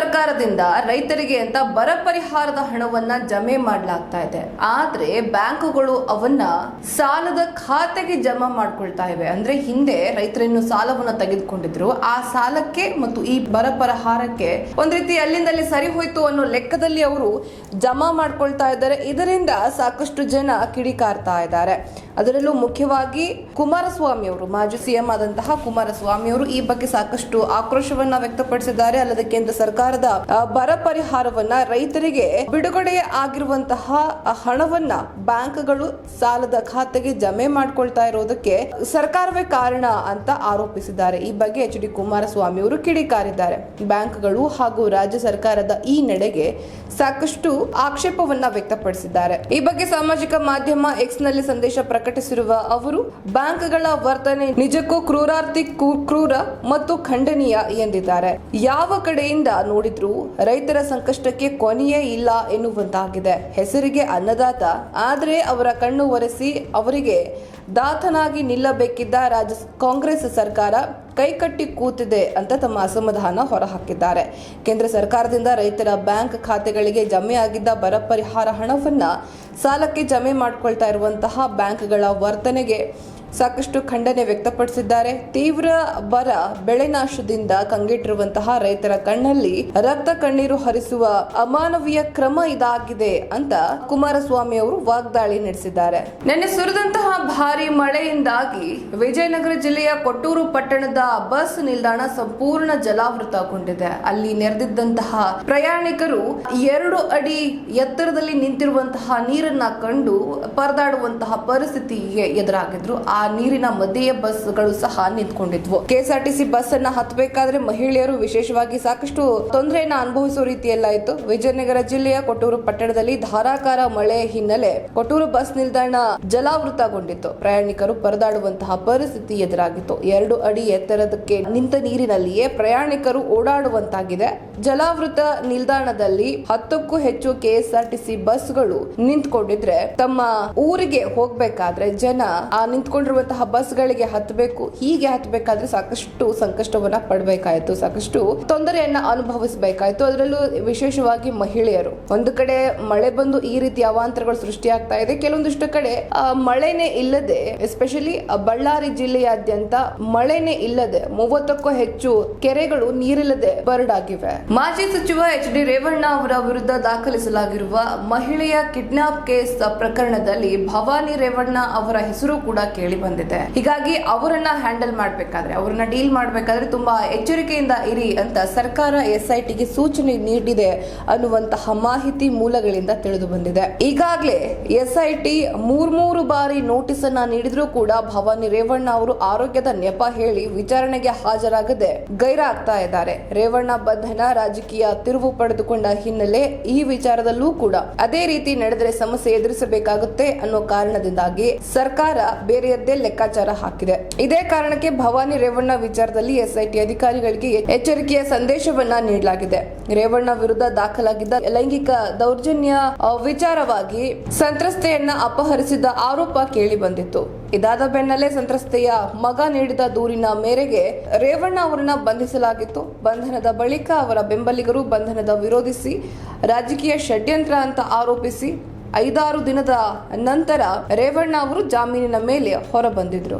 ಸರ್ಕಾರ ಸರ್ಕಾರದಿಂದ ರೈತರಿಗೆ ಅಂತ ಬರ ಪರಿಹಾರದ ಹಣವನ್ನ ಜಮೆ ಮಾಡಲಾಗ್ತಾ ಇದೆ. ಆದ್ರೆ ಬ್ಯಾಂಕುಗಳು ಅವನ್ನ ಸಾಲದ ಖಾತೆಗೆ ಜಮಾ ಮಾಡ್ಕೊಳ್ತಾ ಇವೆ. ಅಂದ್ರೆ ಹಿಂದೆ ರೈತರನ್ನು ಸಾಲವನ್ನ ತೆಗೆದುಕೊಂಡಿದ್ರು. ಆ ಸಾಲಕ್ಕೆ ಮತ್ತು ಈ ಬರ ಪರಿಹಾರಕ್ಕೆ ಒಂದ್ ರೀತಿ ಅಲ್ಲಿಂದಲ್ಲಿ ಸರಿ ಹೋಯ್ತು ಅನ್ನೋ ಲೆಕ್ಕದಲ್ಲಿ ಅವರು ಜಮಾ ಮಾಡ್ಕೊಳ್ತಾ ಇದ್ದಾರೆ. ಇದರಿಂದ ಸಾಕಷ್ಟು ಜನ ಕಿಡಿಕಾರ್ತಾ ಇದ್ದಾರೆ. ಅದರಲ್ಲೂ ಮುಖ್ಯವಾಗಿ ಕುಮಾರಸ್ವಾಮಿ ಅವರು, ಮಾಜಿ ಸಿಎಂ ಆದಂತಹ ಕುಮಾರಸ್ವಾಮಿ ಅವರು ಈ ಬಗ್ಗೆ ಸಾಕಷ್ಟು ಆಕ್ರೋಶವನ್ನ ವ್ಯಕ್ತಪಡಿಸಿದ್ದಾರೆ. ಅಲ್ಲದೆ ಕೇಂದ್ರ ಸರ್ಕಾರದ ಆ, ಬರ ಪರಿಹಾರವನ್ನ ರೈತರಿಗೆ ಬಿಡುಗಡೆ ಆಗಿರುವಂತಹ ಹಣವನ್ನ ಬ್ಯಾಂಕ್ಗಳು ಸಾಲದ ಖಾತೆಗೆ ಜಮೆ ಮಾಡ್ಕೊಳ್ತಾ ಇರೋದಕ್ಕೆ ಸರ್ಕಾರವೇ ಕಾರಣ ಅಂತ ಆರೋಪಿಸಿದ್ದಾರೆ. ಈ ಬಗ್ಗೆ ಎಚ್ ಡಿ ಕುಮಾರಸ್ವಾಮಿ ಅವರು ಕಿಡಿಕಾರಿದ್ದಾರೆ. ಬ್ಯಾಂಕ್ಗಳು ಹಾಗೂ ರಾಜ್ಯ ಸರ್ಕಾರದ ಈ ನಡೆಗೆ ಸಾಕಷ್ಟು ಆಕ್ಷೇಪವನ್ನ ವ್ಯಕ್ತಪಡಿಸಿದ್ದಾರೆ. ಈ ಬಗ್ಗೆ ಸಾಮಾಜಿಕ ಮಾಧ್ಯಮ ಎಕ್ಸ್ನಲ್ಲಿ ಸಂದೇಶ ಪ್ರಕಟಿಸಿರುವ ಅವರು ಬ್ಯಾಂಕ್ಗಳ ವರ್ತನೆ ನಿಜಕ್ಕೂ ಕ್ರೂರಾರ್ಥಿ ಕ್ರೂ- ಕ್ರೂರ ಮತ್ತು ಖಂಡನೀಯ ಎಂದಿದ್ದಾರೆ. ಯಾವ ಕಡೆಯಿಂದ ನೋಡಿದ್ರೂ ರೈತರ ಸಂಕಷ್ಟಕ್ಕೆ ಕೊನೆಯೇ ಇಲ್ಲ ಎನ್ನುವಂತಾಗಿದೆ. ಹೆಸರಿಗೆ ಅನ್ನದಾತ, ಆದರೆ ಅವರ ಕಣ್ಣು ಒರೆಸಿ ಅವರಿಗೆ ದಾತನಾಗಿ ನಿಲ್ಲಬೇಕಿದ್ದ ರಾಜ್ಯ ಕಾಂಗ್ರೆಸ್ ಸರ್ಕಾರ ಕೈಕಟ್ಟಿ ಕೂತಿದೆ ಅಂತ ತಮ್ಮ ಅಸಮಾಧಾನ ಹೊರಹಾಕಿದ್ದಾರೆ. ಕೇಂದ್ರ ಸರ್ಕಾರದಿಂದ ರೈತರ ಬ್ಯಾಂಕ್ ಖಾತೆಗಳಿಗೆ ಜಮೆ ಆಗಿದ್ದ ಬರ ಪರಿಹಾರ ಹಣವನ್ನ ಸಾಲಕ್ಕೆ ಜಮೆ ಮಾಡಿಕೊಳ್ತಾ ಇರುವಂತಹ ಬ್ಯಾಂಕ್ಗಳ ವರ್ತನೆಗೆ ಸಾಕಷ್ಟು ಖಂಡನೆ ವ್ಯಕ್ತಪಡಿಸಿದ್ದಾರೆ. ತೀವ್ರ ಬರ, ಬೆಳೆ ನಾಶದಿಂದ ಕಂಗೆಟ್ಟಿರುವಂತಹ ರೈತರ ಕಣ್ಣಲ್ಲಿ ರಕ್ತ ಕಣ್ಣೀರು ಹರಿಸುವ ಅಮಾನವೀಯ ಕ್ರಮ ಇದಾಗಿದೆ ಅಂತ ಕುಮಾರಸ್ವಾಮಿ ಅವರು ವಾಗ್ದಾಳಿ ನಡೆಸಿದ್ದಾರೆ. ನಿನ್ನೆ ಸುರಿದಂತಹ ಭಾರಿ ಮಳೆಯಿಂದಾಗಿ ವಿಜಯನಗರ ಜಿಲ್ಲೆಯ ಕೊಟ್ಟೂರು ಪಟ್ಟಣದ ಬಸ್ ನಿಲ್ದಾಣ ಸಂಪೂರ್ಣ ಜಲಾವೃತಗೊಂಡಿದೆ. ಅಲ್ಲಿ ನೆರೆದಿದ್ದಂತಹ ಪ್ರಯಾಣಿಕರು ಎರಡು ಅಡಿ ಎತ್ತರದಲ್ಲಿ ನಿಂತಿರುವಂತಹ ನೀರನ್ನ ಕಂಡು ಪರದಾಡುವಂತಹ ಪರಿಸ್ಥಿತಿಗೆ ಎದುರಾಗಿದ್ರು. ನೀರಿನ ಮಧ್ಯೆ ಬಸ್ಗಳು ಸಹ ನಿಂತ್ಕೊಂಡಿದ್ವು. ಕೆಎಸ್ಆರ್ಟಿಸಿ ಬಸ್ ಅನ್ನ ಹತ್ತಬೇಕಾದ್ರೆ ಮಹಿಳೆಯರು ವಿಶೇಷವಾಗಿ ಸಾಕಷ್ಟು ತೊಂದರೆಯನ್ನ ಅನುಭವಿಸುವ ರೀತಿಯಲ್ಲಾಯಿತು ವಿಜಯನಗರ ಜಿಲ್ಲೆಯ ಕೊಟ್ಟೂರು ಪಟ್ಟಣದಲ್ಲಿ ಧಾರಾಕಾರ ಮಳೆ ಹಿನ್ನೆಲೆ ಕೊಟ್ಟೂರು ಬಸ್ ನಿಲ್ದಾಣ ಜಲಾವೃತಗೊಂಡಿತ್ತು. ಪ್ರಯಾಣಿಕರು ಪರದಾಡುವಂತಹ ಪರಿಸ್ಥಿತಿ ಎದುರಾಗಿತ್ತು. ಎರಡು ಅಡಿ ಎತ್ತರದಕ್ಕೆ ನಿಂತ ನೀರಿನಲ್ಲಿಯೇ ಪ್ರಯಾಣಿಕರು ಓಡಾಡುವಂತಾಗಿದೆ. ಜಲಾವೃತ ನಿಲ್ದಾಣದಲ್ಲಿ ಹತ್ತಕ್ಕೂ ಹೆಚ್ಚು ಕೆಎಸ್ಆರ್ಟಿಸಿ ಬಸ್ಗಳು ನಿಂತ್ಕೊಂಡಿದ್ರೆ ತಮ್ಮ ಊರಿಗೆ ಹೋಗ್ಬೇಕಾದ್ರೆ ಜನ ಆ ನಿಂತ್ಕೊಂಡಿರುವಂತಹ ಬಸ್ಗಳಿಗೆ ಹತ್ತಬೇಕು ಹೀಗೆ ಹತ್ತಬೇಕಾದ್ರೆ ಸಾಕಷ್ಟು ಸಂಕಷ್ಟವನ್ನ ಪಡ್ಬೇಕಾಯ್ತು, ಸಾಕಷ್ಟು ತೊಂದರೆಯನ್ನ ಅನುಭವಿಸಬೇಕಾಯಿತು. ಅದರಲ್ಲೂ ವಿಶೇಷವಾಗಿ ಮಹಿಳೆಯರು. ಒಂದು ಕಡೆ ಮಳೆ ಬಂದು ಈ ರೀತಿ ಅವಾಂತರಗಳು ಸೃಷ್ಟಿಯಾಗ್ತಾ ಇದೆ. ಕೆಲವೊಂದಿಷ್ಟು ಕಡೆ ಮಳೆನೆ ಇಲ್ಲದೆ ಎಸ್ಪೆಷಲಿ ಬಳ್ಳಾರಿ ಜಿಲ್ಲೆಯಾದ್ಯಂತ ಮಳೆನೇ ಇಲ್ಲದೆ, ಮೂವತ್ತಕ್ಕೂ ಹೆಚ್ಚು ಕೆರೆಗಳು ನೀರಿಲ್ಲದೆ ಬರಡಾಗಿವೆ. ಮಾಜಿ ಸಚಿವ ಎಚ್ ಡಿ ರೇವಣ್ಣ ಅವರ ವಿರುದ್ಧ ದಾಖಲಿಸಲಾಗಿರುವ ಮಹಿಳೆಯ ಕಿಡ್ನಾಪ್ ಕೇಸ್ ಪ್ರಕರಣದಲ್ಲಿ ಭವಾನಿ ರೇವಣ್ಣ ಅವರ ಹೆಸರು ಕೂಡ ಕೇಳಿ ಬಂದಿದೆ. ಹೀಗಾಗಿ ಅವರನ್ನ ಹ್ಯಾಂಡಲ್ ಮಾಡಬೇಕಾದ್ರೆ, ಅವರನ್ನ ಡೀಲ್ ಮಾಡಬೇಕಾದ್ರೆ ತುಂಬಾ ಎಚ್ಚರಿಕೆಯಿಂದ ಇರಿ ಅಂತ ಸರ್ಕಾರ ಎಸ್ ಐ ಟಿಗೆ ಸೂಚನೆ ನೀಡಿದೆ ಅನ್ನುವಂತಹ ಮಾಹಿತಿ ಮೂಲಗಳಿಂದ ತಿಳಿದು ಬಂದಿದೆ. ಈಗಾಗಲೇ ಎಸ್ಐಟಿ ಮೂರ್ಮೂರು ಬಾರಿ ನೋಟಿಸ್ ಅನ್ನ ನೀಡಿದ್ರೂ ಕೂಡ ಭವಾನಿ ರೇವಣ್ಣ ಅವರು ಆರೋಗ್ಯದ ನೆಪ ಹೇಳಿ ವಿಚಾರಣೆಗೆ ಹಾಜರಾಗದೆ ಗೈರಾಗ್ತಾ ಇದ್ದಾರೆ. ರೇವಣ್ಣ ಬಂಧನ ರಾಜಕೀಯ ತಿರುವು ಪಡೆದುಕೊಂಡ ಹಿನ್ನೆಲೆ ಈ ವಿಚಾರದಲ್ಲೂ ಕೂಡ ಅದೇ ರೀತಿ ನಡೆದರೆ ಸಮಸ್ಯೆ ಎದುರಿಸಬೇಕಾಗುತ್ತೆ ಅನ್ನೋ ಕಾರಣದಿಂದಾಗಿ ಸರ್ಕಾರ ಬೇರೆಯದ್ದೇ ಲೆಕ್ಕಾಚಾರ ಹಾಕಿದೆ. ಇದೇ ಕಾರಣಕ್ಕೆ ಭವಾನಿ ರೇವಣ್ಣ ವಿಚಾರದಲ್ಲಿ ಎಸ್ಐಟಿ ಅಧಿಕಾರಿಗಳಿಗೆ ಎಚ್ಚರಿಕೆಯ ಸಂದೇಶವನ್ನ ನೀಡಲಾಗಿದೆ. ರೇವಣ್ಣ ವಿರುದ್ಧ ದಾಖಲಾಗಿದ್ದ ಲೈಂಗಿಕ ದೌರ್ಜನ್ಯ ವಿಚಾರವಾಗಿ ಸಂತ್ರಸ್ತೆಯನ್ನ ಅಪಹರಿಸಿದ ಆರೋಪ ಕೇಳಿ ಬಂದಿತ್ತು. ಇದಾದ ಬೆನ್ನಲ್ಲೇ ಸಂತ್ರಸ್ತೆಯ ಮಗ ನೀಡಿದ ದೂರಿನ ಮೇರೆಗೆ ರೇವಣ್ಣ ಅವರನ್ನ ಬಂಧಿಸಲಾಗಿತ್ತು. ಬಂಧನದ ಬಳಿಕ ಅವರ ಬೆಂಬಲಿಗರು ಬಂಧನದ ವಿರೋಧಿಸಿ ರಾಜಕೀಯ ಷಡ್ಯಂತ್ರ ಅಂತ ಆರೋಪಿಸಿ ಐದಾರು ದಿನದ ನಂತರ ರೇವಣ್ಣ ಅವರು ಜಾಮೀನಿನ ಮೇಲೆ ಹೊರಬಂದಿದ್ರು.